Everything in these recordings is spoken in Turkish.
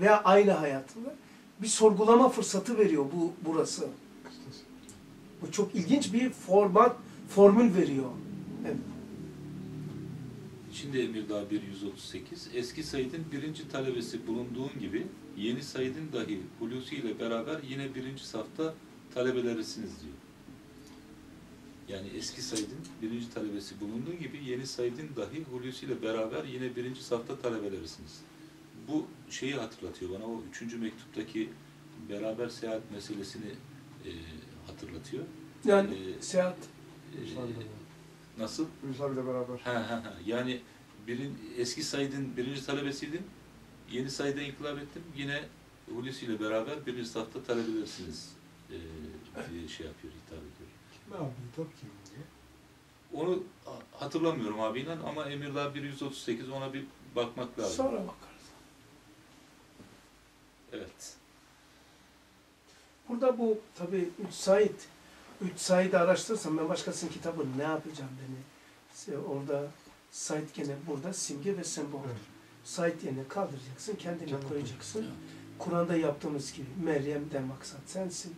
veya aile hayatında bir sorgulama fırsatı veriyor bu burası. Bu çok ilginç bir format, formül veriyor. Evet. Şimdi Emirdağ 138, eski Said'in birinci talebesi bulunduğun gibi yeni Said'in dahi Hulusi ile beraber yine birinci safta talebelerisiniz diyor. Yani eski Said'in birinci talebesi bulunduğu gibi yeni Said'in dahi Hulusi ile beraber yine birinci safta talebelerisiniz. Bu şeyi hatırlatıyor bana o üçüncü mektuptaki beraber seyahat meselesini e, hatırlatıyor. Yani Ee, seyahat E, nasıl? Hulusi abiyle beraber. Ha, ha, ha. Yani birin, eski Said'in birinci talebesiydin. Yeni Said'e inkılap ettim. Yine Hulusi ile beraber birinci safta talebelersiniz ee, diye şey yapıyor, hitap ediyor. Kim abi? Tabii ki. Onu ha- hatırlamıyorum abiyle ama Emirdağ 138 ona bir bakmak lazım. sonra bakarız. Evet. Burada bu tabii Üç Said, Üç Said'i araştırırsam ben başkasının kitabını ne yapacağım beni? İşte orada Said gene burada simge ve sembol. Evet. Said yerine kaldıracaksın, kendini Kendini koyacaksın. Kur'an'da yaptığımız gibi Meryem'den maksat sensin.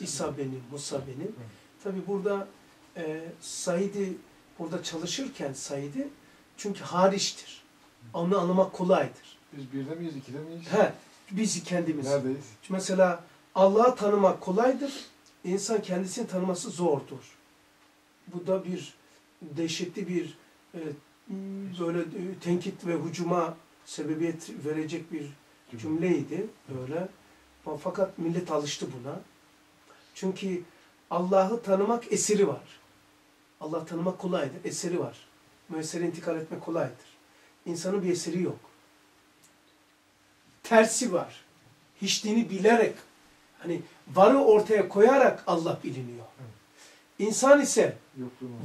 İsa benim, Musa benim. Tabi burada e, Said'i burada çalışırken Said'i çünkü hariçtir. Onu anlamak kolaydır. Biz birde miyiz, ikide miyiz? He, biz kendimiz. Neredeyiz? Mesela Allah'ı tanımak kolaydır. İnsan kendisini tanıması zordur. Bu da bir dehşetli bir e, böyle tenkit ve hücuma sebebiyet verecek bir cümleydi böyle. Fakat millet alıştı buna. Çünkü Allah'ı tanımak eseri var. Allah tanımak kolaydır, eseri var. Müessere intikal etmek kolaydır. İnsanın bir eseri yok. Tersi var. Hiçliğini bilerek, hani varı ortaya koyarak Allah biliniyor. İnsan ise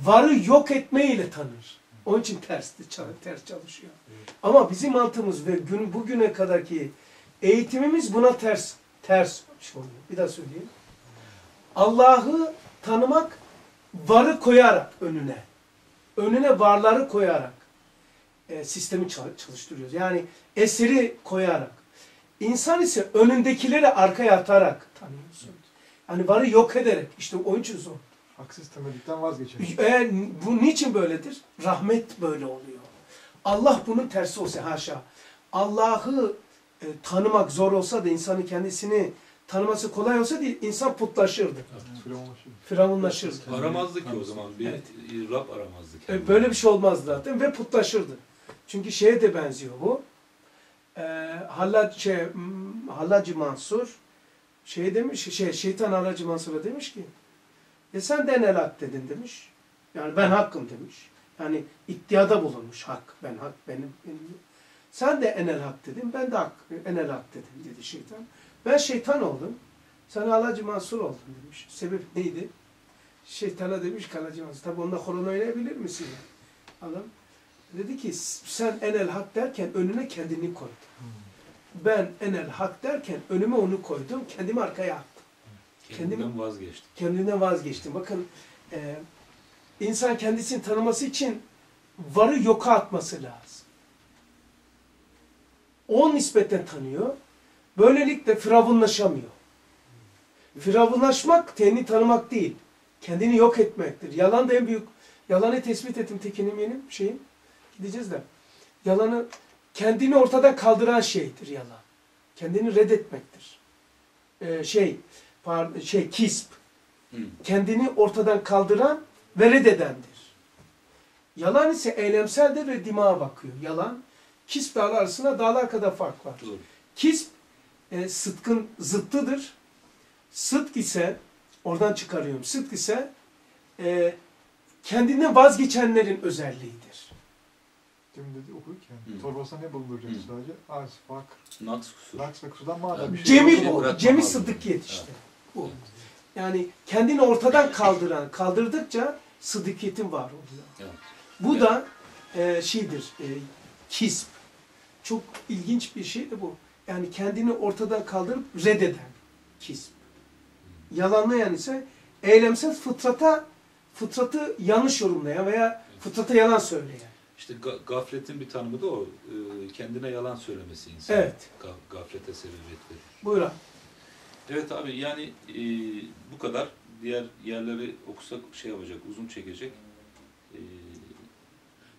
varı yok etmeyle tanır. Onun için ters, ters çalışıyor. Ama bizim mantığımız ve gün, bugüne kadarki eğitimimiz buna ters ters oluyor. Bir daha söyleyeyim. Allah'ı tanımak varı koyarak önüne. Önüne varları koyarak e, sistemi çal- çalıştırıyoruz. Yani eseri koyarak. İnsan ise önündekileri arkaya atarak tanıyorsun. Yani varı yok ederek. İşte onun için zor. Haksız temelikten vazgeçelim. Eğer bu niçin böyledir? Rahmet böyle oluyor. Allah bunun tersi olsa haşa. Allah'ı e, tanımak zor olsa da insanın kendisini tanıması kolay olsa değil, insan putlaşırdı. Firavunlaşıyor. Firavunlaşırdı. Aramazdı ki o zaman. Bir Evet. Rab aramazdı. E, kendini. böyle bir şey olmaz zaten ve putlaşırdı. Çünkü şeye de benziyor bu. E, Hallac, şey, Hallacı Mansur şey demiş, şey, şeytan Hallacı Mansur'a demiş ki e sen de enel hak dedin demiş. Yani ben hakkım demiş. Yani iddiada bulunmuş hak. Ben hak benim. benim. Sen de enel hak dedin. Ben de hak, enel hak dedim dedi şeytan. Ben şeytan oldum. Sen Hallacı Mansur oldun demiş. Sebep neydi? Şeytana demiş ki Hallacı Mansur. Tabi onunla horon oynayabilir misin? Adam dedi ki sen enel hak derken önüne kendini koydun. Ben enel hak derken önüme onu koydum. Kendimi arkaya attım. Kendinden vazgeçti. Kendinden vazgeçtim. Bakın e, insan kendisini tanıması için varı yoka atması lazım. O nispetten tanıyor. Böylelikle firavunlaşamıyor. Firavunlaşmak kendini tanımak değil. Kendini yok etmektir. Yalan da en büyük, yalanı tespit ettim tekinim benim şeyim. Gideceğiz de. Yalanı kendini ortadan kaldıran şeydir yalan. Kendini reddetmektir. Ee, şey, pardon, şey kisp. Hı. Kendini ortadan kaldıran ve reddedendir. Yalan ise eylemseldir ve dimağa bakıyor. Yalan, kisp dağlar arasında dağlar kadar fark var. Doğru. Kisp e, sıdkın zıttıdır. Sıdk ise, oradan çıkarıyorum, sıdk ise e, kendinden vazgeçenlerin özelliğidir. Demin dedi okurken. Hı. Torbasına ne bulunduracak Hı. sadece? Az, fak, Naks kusur. laks ve kusudan madem bir şey Cemil, bırakmam Cemil lazım. sıdıkiyet işte. Bu. Yani kendini ortadan kaldıran, kaldırdıkça sıdıkiyetin var oluyor. Evet. Bu da e, şeydir, e, kisp. Çok ilginç bir şey de bu. Yani kendini ortadan kaldırıp reddeden kisp. Yalanlayan ise eylemsel fıtrata, fıtratı yanlış yorumlayan veya fıtrata yalan söyleyen. İşte ga- gafletin bir tanımı da o. e, kendine yalan söylemesi insan. Evet. Ga- gaflete sebebiyet verir. Buyurun. Evet abi yani e, bu kadar. Diğer yerleri okusak şey yapacak, uzun çekecek. E,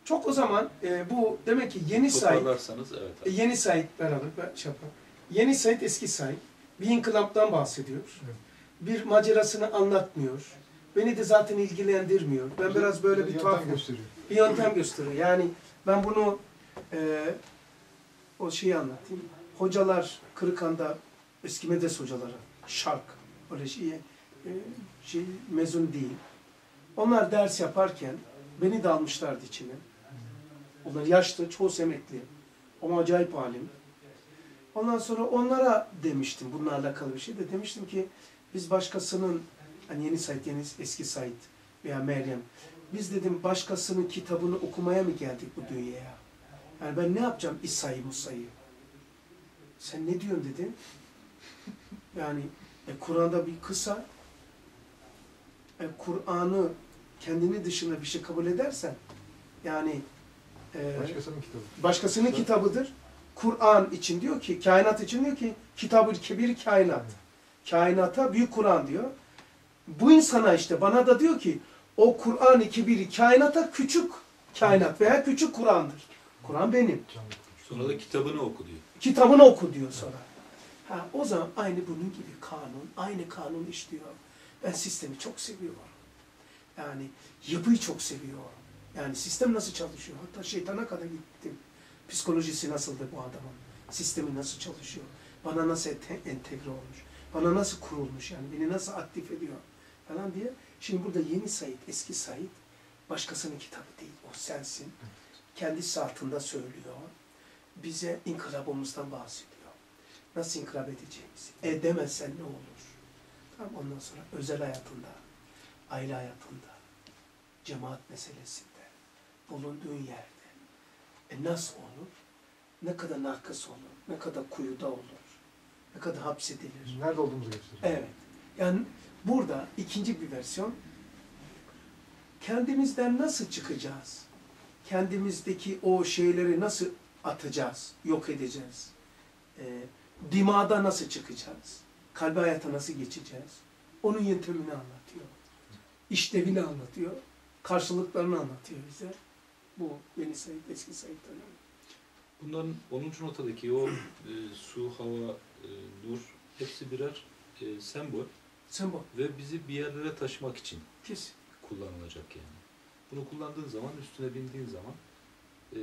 Çok o zaman e, bu demek ki yeni Said, toparlarsanız evet e, abi. yeni Said beraber ben şey yapalım. Yeni Said eski Said. Bir inkılaptan bahsediyor. Evet. Bir macerasını anlatmıyor. Beni de zaten ilgilendirmiyor. Ben biraz böyle bir tuhaf gösteriyor. bir yöntem gösteriyor. Yani ben bunu e, o şeyi anlatayım. Hocalar Kırıkan'da eski medes hocaları şark öyle şey, e, şey mezun değil. Onlar ders yaparken beni de almışlardı içine. Onlar yaşlı, çoğu emekli. Ama acayip alim. Ondan sonra onlara demiştim bununla alakalı bir şey de demiştim ki biz başkasının hani yeni Said, yeni eski Said veya Meryem biz dedim başkasının kitabını okumaya mı geldik bu dünyaya? Yani ben ne yapacağım İsa'yı Musa'yı? Sen ne diyorsun dedi. Yani e, Kur'an'da bir kısa e, Kur'an'ı kendini dışında bir şey kabul edersen yani e, Başkasının kitabı. başkasının kitabıdır. Kur'an için diyor ki, kainat için diyor ki kitabı kebir kainat. Kainata büyük Kur'an diyor. Bu insana işte bana da diyor ki o Kur'an-ı kebiri kainata küçük kainat veya küçük Kur'an'dır. Kur'an benim. Sonra da kitabını oku diyor. Kitabını oku diyor sonra. Ha, o zaman aynı bunun gibi kanun, aynı kanun işliyor. Ben sistemi çok seviyorum. Yani yapıyı çok seviyorum. Yani sistem nasıl çalışıyor? Hatta şeytana kadar gittim. Psikolojisi nasıldı bu adamın? Sistemi nasıl çalışıyor? Bana nasıl ente- entegre olmuş? Bana nasıl kurulmuş yani? Beni nasıl aktif ediyor? Falan diye. Şimdi burada yeni Said, eski Said başkasının kitabı değil. O sensin. Kendi saatinde söylüyor. Bize inkılabımızdan bahsediyor. Nasıl inkılap edeceğimizi. Edemezsen ne olur? Tamam ondan sonra özel hayatında, aile hayatında, cemaat meselesinde, bulunduğun yerde. E nasıl olur? Ne kadar nakıs olur? Ne kadar kuyuda olur? Ne kadar hapsedilir? Nerede olduğumuzu gösteriyor. Evet. Yani burada ikinci bir versiyon kendimizden nasıl çıkacağız? Kendimizdeki o şeyleri nasıl atacağız, yok edeceğiz? Ee, dimada nasıl çıkacağız? Kalbi hayata nasıl geçeceğiz? Onun yöntemini anlatıyor. İşlevini anlatıyor. Karşılıklarını anlatıyor bize. Bu yeni Said, eski Said dönemi. Bunların 10. notadaki o e, su, hava, e, nur hepsi birer e, sembol Sen bu. ve bizi bir yerlere taşımak için Kesin. kullanılacak yani. Bunu kullandığın zaman, üstüne bindiğin zaman e,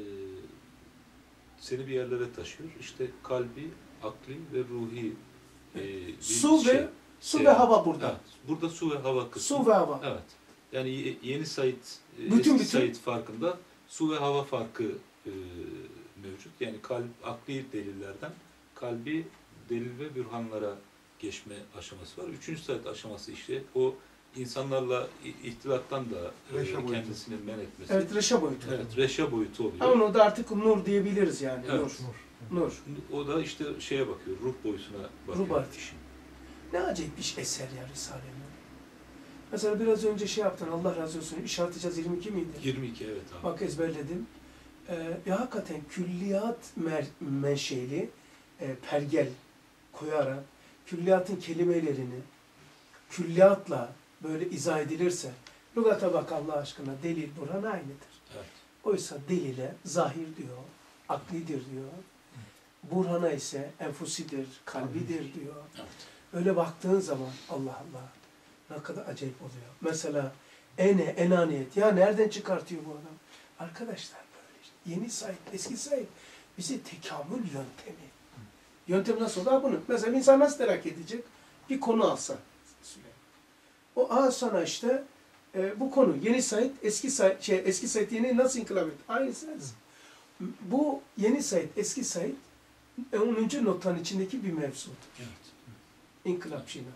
seni bir yerlere taşıyor. İşte kalbi, akli ve ruhi e, bir Su şey. ve su Şey, ve hava burada. Evet, burada su ve hava kısmı. Su ve hava. Evet. Yani ye- yeni Said, e, Bütün eski bütün- Said farkında su ve hava farkı e, mevcut. Yani kalp, akli delillerden kalbi delil ve bürhanlara geçme aşaması var. Üçüncü Said aşaması işte o insanlarla ihtilattan da e, Reşa boyutu. kendisini men etmesi. Evet, reşa boyutu. Evet, reşa boyutu oluyor. Ama onu da artık nur diyebiliriz yani. Evet. Nur. Nur. O da işte şeye bakıyor, ruh boyutuna bakıyor. Ruh boyutu. Ne acayip bir eser ya Risale'nin. Mesela biraz önce şey yaptın, Allah razı olsun, işaret icaz 22 miydi? 22 evet abi. Bak ezberledim. Ee, ya hakikaten külliyat mer menşeli e, pergel koyarak külliyatın kelimelerini külliyatla böyle izah edilirse lügata bak Allah aşkına delil buran aynıdır. Evet. Oysa delile zahir diyor, aklidir diyor. Burhana ise enfusidir, kalbidir diyor. Evet. Öyle baktığın zaman Allah Allah ne kadar acayip oluyor. Mesela ene, enaniyet. Ya nereden çıkartıyor bu adam? Arkadaşlar böyle işte. Yeni sahip, eski sahip. Bize tekamül yöntemi. Yöntem nasıl olur? Bunu. Mesela insan nasıl terakki edecek? Bir konu alsa. O al sana işte e, bu konu. Yeni Said, eski Said, şey, eski Said yeni nasıl inkılap etti? Aynısı. Bu yeni Said, eski Said e, 10. notanın içindeki bir mevzudur. Evet. İnkılap şeyine.